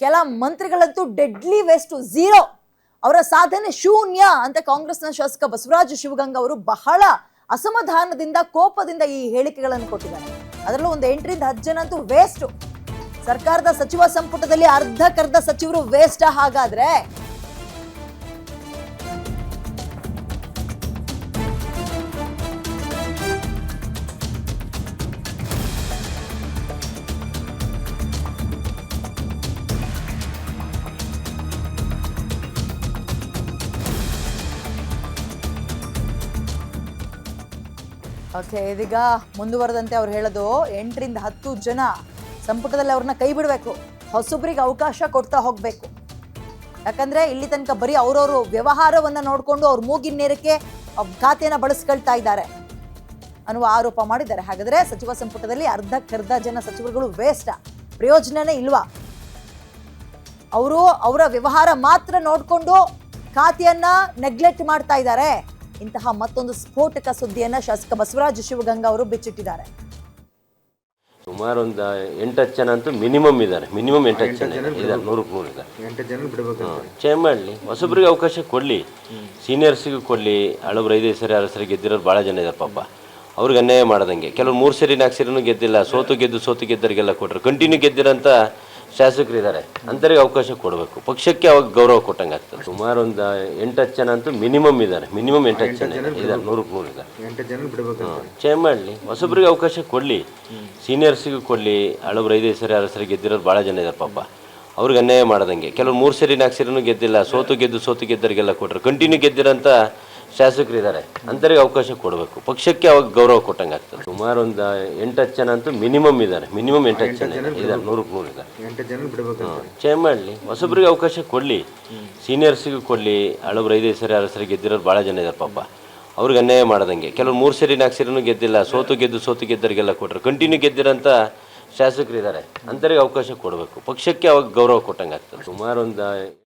ಕೆಲ ಮಂತ್ರಿಗಳಂತೂ deadly waste zero ಅವರ ಸಾಧನೆ ಶೂನ್ಯ ಅಂತ ಕಾಂಗ್ರೆಸ್ನ ಶಾಸಕ ಬಸವರಾಜ ಶಿವಗಂಗ ಅವರು ಬಹಳ ಅಸಮಾಧಾನದಿಂದ, ಕೋಪದಿಂದ ಈ ಹೇಳಿಕೆಗಳನ್ನು ಕೊಟ್ಟಿದ್ದಾರೆ. ಅದರಲ್ಲೂ ಒಂದು ಎಂಟರಿಂದ ಹತ್ತು ಜನ ಅಂತೂ ವೇಸ್ಟ್ ಸರ್ಕಾರದ ಸಚಿವ ಸಂಪುಟದಲ್ಲಿ ಅರ್ಧಕ್ಕರ್ಧ ಸಚಿವರು ವೇಸ್ಟ್ ಹಾಗಾದ್ರೆ ಓಕೆ, ಇದೀಗ ಮುಂದುವರೆದಂತೆ ಅವ್ರು ಹೇಳೋದು, ಎಂಟರಿಂದ ಹತ್ತು ಜನ ಸಂಪುಟದಲ್ಲಿ ಅವ್ರನ್ನ ಕೈ ಬಿಡಬೇಕು. ಹೊಸಬ್ರಿಗೆ ಅವಕಾಶ ಕೊಡ್ತಾ ಹೋಗ್ಬೇಕು. ಯಾಕಂದ್ರೆ ಇಲ್ಲಿ ತನಕ ಬರೀ ಅವ್ರವ್ರು ವ್ಯವಹಾರವನ್ನ ನೋಡಿಕೊಂಡು ಅವ್ರ ಮೂಗಿನ ನೇರಕ್ಕೆ ಬಳಸ್ಕೊಳ್ತಾ ಇದ್ದಾರೆ ಅನ್ನುವ ಆರೋಪ ಮಾಡಿದ್ದಾರೆ. ಹಾಗಾದ್ರೆ ಸಚಿವ ಸಂಪುಟದಲ್ಲಿ ಅರ್ಧಕ್ಕರ್ಧ ಜನ ಸಚಿವರುಗಳು ವೇಸ್ಟ್ ಪ್ರಯೋಜನನೇ ಇಲ್ವಾ? ಅವರು ಅವರ ವ್ಯವಹಾರ ಮಾತ್ರ ನೋಡಿಕೊಂಡು ಖಾತೆಯನ್ನ ನೆಗ್ಲೆಕ್ಟ್ ಮಾಡ್ತಾ ಇದ್ದಾರೆ. ಇಂತಹ ಮತ್ತೊಂದು ಸ್ಫೋಟಕ ಸುದ್ದಿಯನ್ನ ಶಾಸಕ ಬಸವರಾಜ ಶಿವಗಂಗಾ ಅವರು ಬಿಚ್ಚಿಟ್ಟಿದ್ದಾರೆ. ಸುಮಾರು ಒಂದು ಹತ್ತು ಜನ ಅಂತೂ ಮಿನಿಮಮ್ ಇದ್ದಾರೆ. ಮಿನಿಮಮ್ ಎಂಟತ್ತು ಜನ ಇದ್ದಾರೆ ನೂರಕ್ಕೆ ನೂರು ಇದ್ದಾರೆ ಎಂಟು ಜನ ಬಿಡ್ಬೇಕು ಚೇಂಜ್ ಮಾಡಲಿ ಹೊಸಬ್ರಿಗೆ ಅವಕಾಶ ಕೊಡಲಿ. ಸೀನಿಯರ್ಸಿಗೂ ಕೊಡಲಿ. ಹಳಬ್ರು ಐದೈದು ಸರಿ ಆರು ಸರಿ ಗೆದ್ದಿರೋರು ಭಾಳ ಜನ ಇದ್ದಾರೆ ಪಾಪ. ಅವ್ರಿಗೆ ಅನ್ಯಾಯ ಮಾಡ್ದಂಗೆ. ಕೆಲವ್ರು ಮೂರು ಸರಿ ನಾಲ್ಕು ಸರಿನೂ ಗೆದ್ದಿಲ್ಲ. ಸೋತು ಗೆದ್ದು ಸೋತು ಗೆದ್ದರಿಗೆಲ್ಲ ಕೊಟ್ಟರು ಕಂಟಿನ್ಯೂ ಗೆದ್ದಿರೋಂಥ ಶಾಸಕರು ಇದ್ದಾರೆ ಅಂಥವ್ರಿಗೆ ಅವಕಾಶ ಕೊಡಬೇಕು. ಪಕ್ಷಕ್ಕೆ ಅವಾಗ ಗೌರವ ಕೊಟ್ಟಂಗೆ ಆಗ್ತದೆ. ಸುಮಾರು ಒಂದು ಎಂಟತ್ತು ಜನ ಅಂತೂ ಮಿನಿಮಮ್ ಇದ್ದಾರೆ. ಮಿನಿಮಮ್ ಎಂಟತ್ತು ಜನ ಇದ್ದಾರೆ. ನೂರಕ್ಕೆ ನೂರು ಇದ್ದಾರೆ. ಚೇಂಜ್ ಮಾಡಲಿ. ಹೊಸಬ್ರಿಗೆ ಅವಕಾಶ ಕೊಡಲಿ. ಸೀನಿಯರ್ಸಿಗೂ ಕೊಡಲಿ. ಹಳಬ್ರು ಐದೈದು ಸರಿ ಆರು ಸರಿ ಗೆದ್ದಿರೋರು ಭಾಳ ಜನ ಇದ್ದಾರೆ ಪಾಪ. ಅವ್ರಿಗೆ ಅನ್ಯಾಯ ಮಾಡ್ದಂಗೆ. ಕೆಲವ್ರು ಮೂರು ಸರಿ ನಾಲ್ಕು ಸರಿನೂ ಗೆದ್ದಿಲ್ಲ. ಸೋತು ಗೆದ್ದು ಸೋತು ಗೆದ್ದರಿಗೆಲ್ಲ ಕೊಟ್ಟರು ಕಂಟಿನ್ಯೂ ಗೆದ್ದಿರೋಂಥ ಶಾಸಕರು ಇದ್ದಾರೆ ಅಂಥವ್ರಿಗೆ ಅವಕಾಶ ಕೊಡಬೇಕು. ಪಕ್ಷಕ್ಕೆ ಅವಾಗ ಗೌರವ ಕೊಟ್ಟಂಗೆ ಆಗ್ತದೆ. ಸುಮಾರು ಒಂದು ಎಂಟತ್ತು ಜನ ಅಂತೂ ಮಿನಿಮಮ್ ಇದ್ದಾರೆ. ಮಿನಿಮಮ್ ಎಂಟತ್ತು ಜನ ಇದ್ದಾರೆ. ನೂರಕ್ಕೆ ನೂರು ಇದ್ದಾರೆ. ಎಂಟು ಚೇಂಜ್ ಮಾಡಲಿ. ಹೊಸಬ್ರಿಗೆ ಅವಕಾಶ ಕೊಡಲಿ. ಸೀನಿಯರ್ಸಿಗೂ ಕೊಡಲಿ. ಹಳಬ್ರು ಐದೈದು ಸರಿ ಆರು ಸರಿ ಗೆದ್ದಿರೋರು ಭಾಳ ಜನ ಇದ್ದಾರೆ ಪಾಪ. ಅವ್ರಿಗೆ ಅನ್ಯಾಯ ಮಾಡ್ದಂಗೆ. ಕೆಲವ್ರು ಮೂರು ಸರಿ ನಾಲ್ಕು ಸರಿನೂ ಗೆದ್ದಿಲ್ಲ. ಸೋತು ಗೆದ್ದು ಸೋತು ಗೆದ್ದರಿಗೆಲ್ಲ ಕೊಟ್ಟರು ಕಂಟಿನ್ಯೂ ಗೆದ್ದಿರೋಂಥ ಶಾಸಕರಿದ್ದಾರೆ. ಅಂಥವ್ರಿಗೆ ಅವಕಾಶ ಕೊಡಬೇಕು. ಪಕ್ಷಕ್ಕೆ ಅವಾಗ ಗೌರವ ಕೊಟ್ಟಂಗೆ ಆಗ್ತದೆ. ಸುಮಾರು ಒಂದು